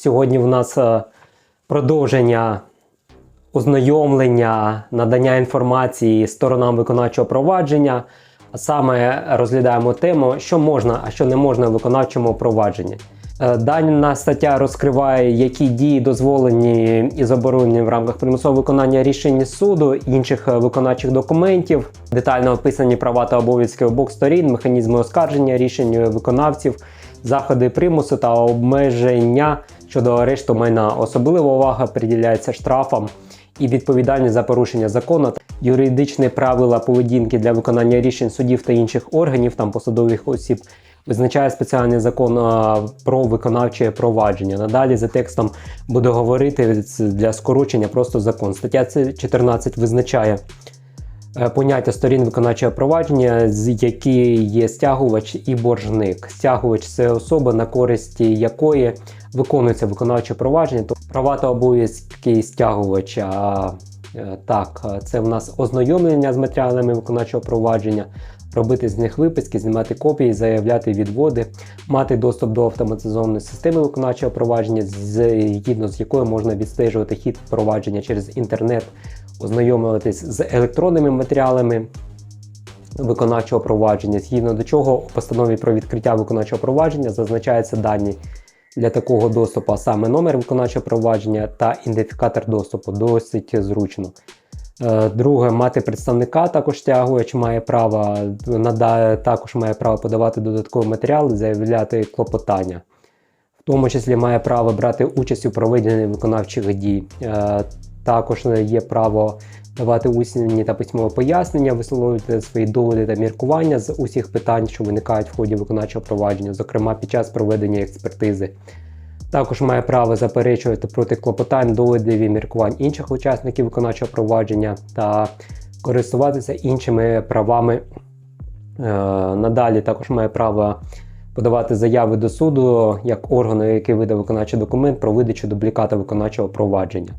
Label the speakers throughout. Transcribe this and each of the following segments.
Speaker 1: Сьогодні в нас е, продовження ознайомлення, надання інформації сторонам виконавчого провадження. А саме розглядаємо тему, що можна, а що не можна в виконавчому провадженні. Е, Дана стаття розкриває, які дії дозволені і заборонені в рамках примусового виконання рішень суду, інших е, виконавчих документів, детально описані права та обов'язки обох сторін, механізми оскарження рішень виконавців, заходи примусу та обмеження щодо арешту майна. Особлива увага приділяється штрафам і відповідальність за порушення закону, юридичні правила поведінки для виконання рішень судів та інших органів там посадових осіб. Визначає спеціальний закон про виконавче провадження. Надалі за текстом буду говорити для скорочення просто закон. Стаття 14 визначає поняття сторін виконавчого провадження, з які є стягувач і боржник. Стягувач це особа, на користі якої виконується виконавче провадження, то права та обов'язки стягувача. Е, Так, е, це в нас ознайомлення з матеріалами виконавчого провадження, робити з них виписки, знімати копії, заявляти відводи, мати доступ до автоматизованої системи виконавчого провадження, згідно з якою можна відстежувати хід провадження через інтернет, ознайомлюватись з електронними матеріалами виконавчого провадження, згідно до чого у постанові про відкриття виконавчого провадження зазначаються дані для такого доступу, а саме номер виконавчого провадження та ідентифікатор доступу. Досить зручно. Е, Друге, мати представника також стягувач має право нада, також має право подавати додаткові матеріали, заявляти клопотання. В тому числі має право брати участь у проведенні виконавчих дій. Також є право давати усні та письмові пояснення, висловлювати свої доводи та міркування з усіх питань, що виникають в ході виконавчого провадження, зокрема під час проведення експертизи. Також має право заперечувати проти клопотань, доводів і міркувань інших учасників виконавчого провадження та користуватися іншими правами. Е, Надалі також має право подавати заяви до суду як органу, який видав виконавчий документ про видачу дубліката виконавчого провадження.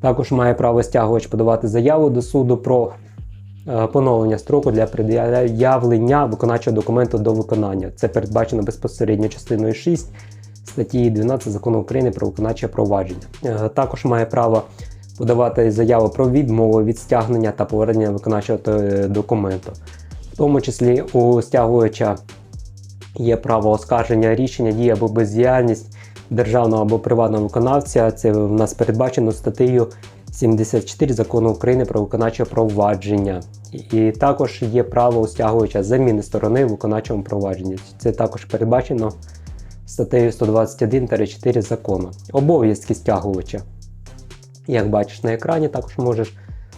Speaker 1: Також має право стягувач подавати заяву до суду про е, поновлення строку для пред'явлення виконавчого документу до виконання. Це передбачено безпосередньо частиною 6 статті 12 закону України про виконавче провадження. Е, Також має право подавати заяву про відмову від стягнення та повернення виконавчого е, документу. В тому числі у стягувача є право оскарження рішення дії або бездіяльність державного або приватного виконавця. Це в нас передбачено статтею 74 закону України про виконавче провадження. І- також є право стягувача заміни сторони в виконавчому провадженні. Це також передбачено статтею 121-4 закону. Обов'язки стягувача. Як бачиш на екрані, також можеш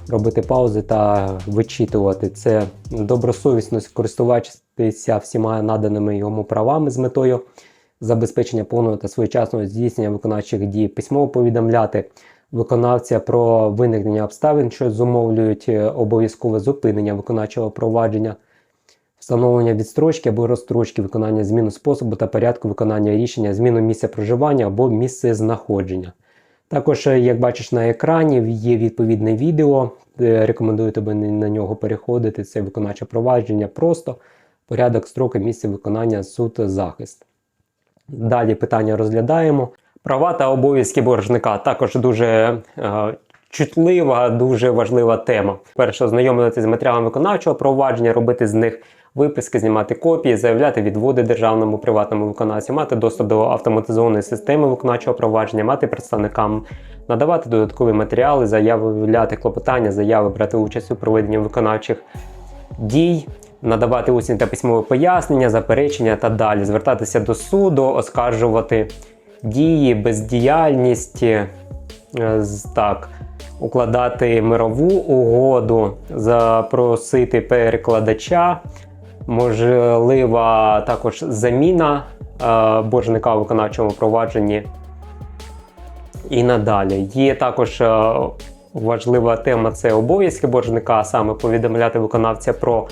Speaker 1: робити паузи та вичитувати. Це добросовісно користуватися всіма наданими йому правами з метою забезпечення повного та своєчасного здійснення виконавчих дій, письмово повідомляти виконавця про виникнення обставин, що зумовлюють е, обов'язкове зупинення виконавчого провадження, встановлення відстрочки або розстрочки виконання зміну способу та порядку виконання рішення, зміну місця проживання або місце знаходження. Також, е, як бачиш на екрані, є відповідне відео. е, Рекомендую тобі на нього переходити. Це виконавче провадження просто, порядок строки, місце виконання, суд, захист. Далі питання розглядаємо. Права та обов'язки боржника також дуже е, чутлива, дуже важлива тема. Перше, ознайомлюватися з матеріалами виконавчого провадження, робити з них виписки, знімати копії, заявляти відводи державному приватному виконавцю, мати доступ до автоматизованої системи виконавчого провадження, мати представникам, надавати додаткові матеріали, заявляти клопотання, заяви, брати участь у проведенні виконавчих дій, надавати усні та письмові пояснення, заперечення та далі, звертатися до суду, оскаржувати дії, бездіяльність, е, так, укладати мирову угоду, запросити перекладача, можлива також заміна е, боржника у виконавчому провадженні і надалі. Є також е, важлива тема це обов'язки боржника, саме повідомляти виконавця про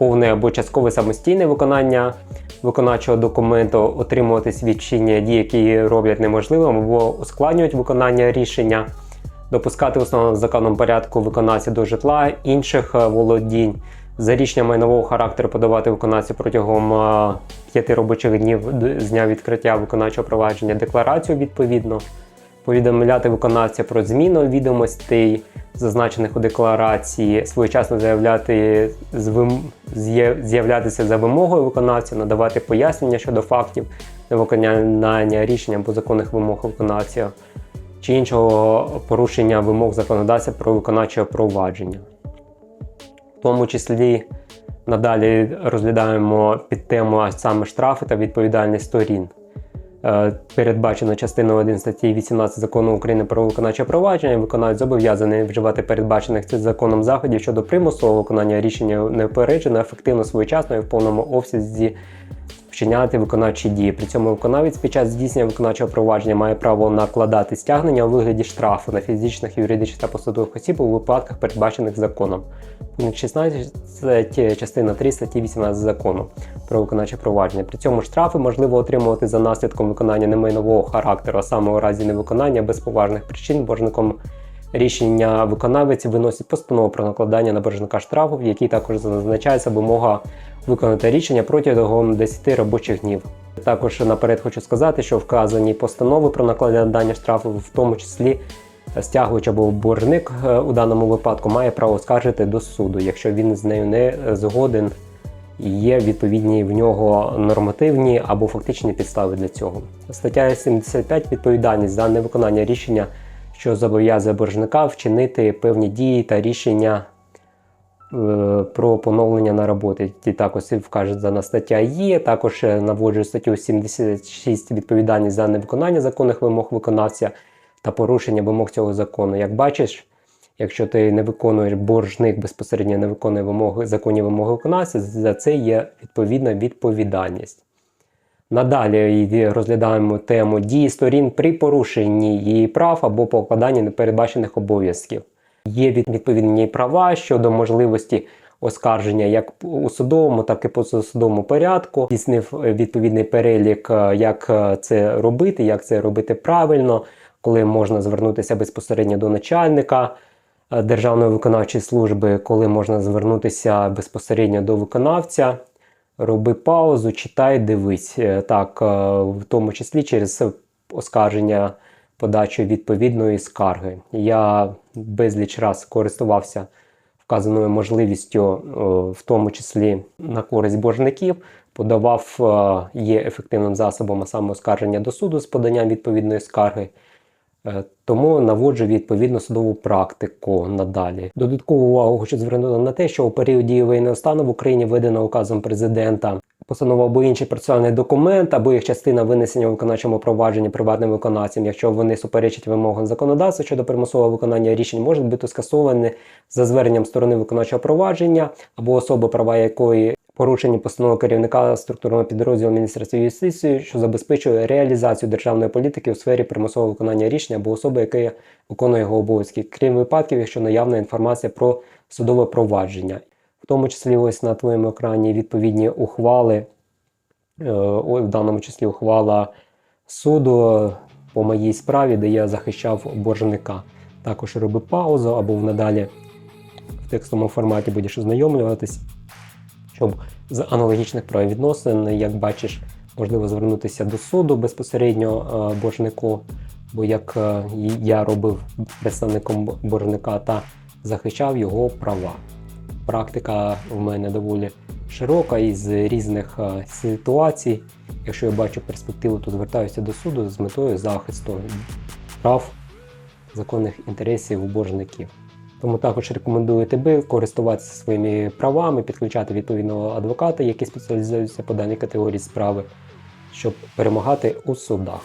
Speaker 1: повне або часткове самостійне виконання виконавчого документу, отримувати свідчення дій, які роблять неможливим або ускладнюють виконання рішення, допускати в основному законом порядку виконавця до житла інших е, володінь, За рішення майнового характеру подавати виконавцю протягом е, п'яти робочих днів з дня відкриття виконавчого провадження декларацію відповідно, повідомляти виконавця про зміну відомостей, зазначених у декларації, своєчасно заявляти з'являтися за вимогою виконавця, надавати пояснення щодо фактів невиконання рішення або законних вимог виконавця чи іншого порушення вимог законодавця про виконавче провадження. В тому числі надалі розглядаємо під тему а саме штрафи та відповідальність сторін. Е, Передбачено частиною 1 статті 18 закону України про виконавче провадження, виконавець зобов'язаний вживати передбачених цим законом заходів щодо примусового виконання рішення неупереджено, ефективно, своєчасно і в повному обсязі вчиняти виконавчі дії. При цьому виконавець під час здійснення виконавчого провадження має право накладати стягнення у вигляді штрафу на фізичних, юридичних та посадових осіб у випадках, передбачених законом. Пункт 16 частина 3 статті 18 закону про виконавче провадження. При цьому штрафи можливо отримувати за наслідком виконання немайнового характеру, а саме у разі невиконання без поважних причин боржником рішення виконавець виносить постанову про накладання на боржника штрафу, в якій також зазначається вимога виконати рішення протягом 10 робочих днів. Також наперед хочу сказати, що вказані постанови про накладання штрафу, в тому числі стягувач або боржник е, у даному випадку має право скаржити до суду, якщо він з нею не згоден і є відповідні в нього нормативні або фактичні підстави для цього. Стаття 75 відповідальність за невиконання рішення, що зобов'язує боржника вчинити певні дії та рішення про поновлення на роботи. Ті також вказана стаття є. Також е, наводжу статтю 76 відповідальність за невиконання законних вимог виконавця та порушення вимог цього закону. Як бачиш, якщо ти не виконуєш боржник безпосередньо не виконує вимоги законні вимоги виконавця, за це є відповідна відповідальність. Надалі розглядаємо тему дії сторін при порушенні її прав або покладанні непередбачених обов'язків. Є від- відповідні права щодо можливості оскарження як у судовому, так і позасудовому порядку. Здійснив е, відповідний перелік, е, як е, це робити, як це робити правильно, коли можна звернутися безпосередньо до начальника Державної виконавчої служби, коли можна звернутися безпосередньо до виконавця. Роби паузу, читай, дивись. Так, в тому числі через оскарження подачі відповідної скарги. Я безліч раз користувався вказаною можливістю, е, в тому числі на користь боржників, подавав е, є ефективним засобом, а до суду з поданням відповідної скарги. Е, Тому наводжу відповідну судову практику надалі. Додаткову увагу хочу звернути на те, що у період дії воєнного стану в Україні видано указом президента постанова або інший процесуальний документ, або їх частина винесення у виконавчому провадженні приватним виконавцям, якщо вони суперечать вимогам законодавства щодо примусового виконання рішень, можуть бути скасовані за зверненням сторони виконавчого провадження або особи, права якої порушені постанови керівника структурного підрозділу Міністерства юстиції, що забезпечує реалізацію державної політики у сфері примусового виконання рішення або особи, яка виконує його обов'язки, крім випадків, якщо наявна інформація про судове провадження. Тому числі ось на твоєму екрані відповідні ухвали, е, в даному числі ухвала суду по моїй справі, де я захищав боржника. Також роби паузу або надалі в текстовому форматі будеш ознайомлюватись, щоб з аналогічних правовідносин, як бачиш, можливо звернутися до суду безпосередньо е, боржнику, бо як е, я робив представником боржника та захищав його права. Практика в мене доволі широка із різних е, ситуацій. Якщо я бачу перспективу, то звертаюся до суду з метою захисту прав законних інтересів боржників. Тому також рекомендую тебе користуватися своїми правами, підключати відповідного адвоката, який спеціалізується по даній категорії справи, щоб перемагати у судах.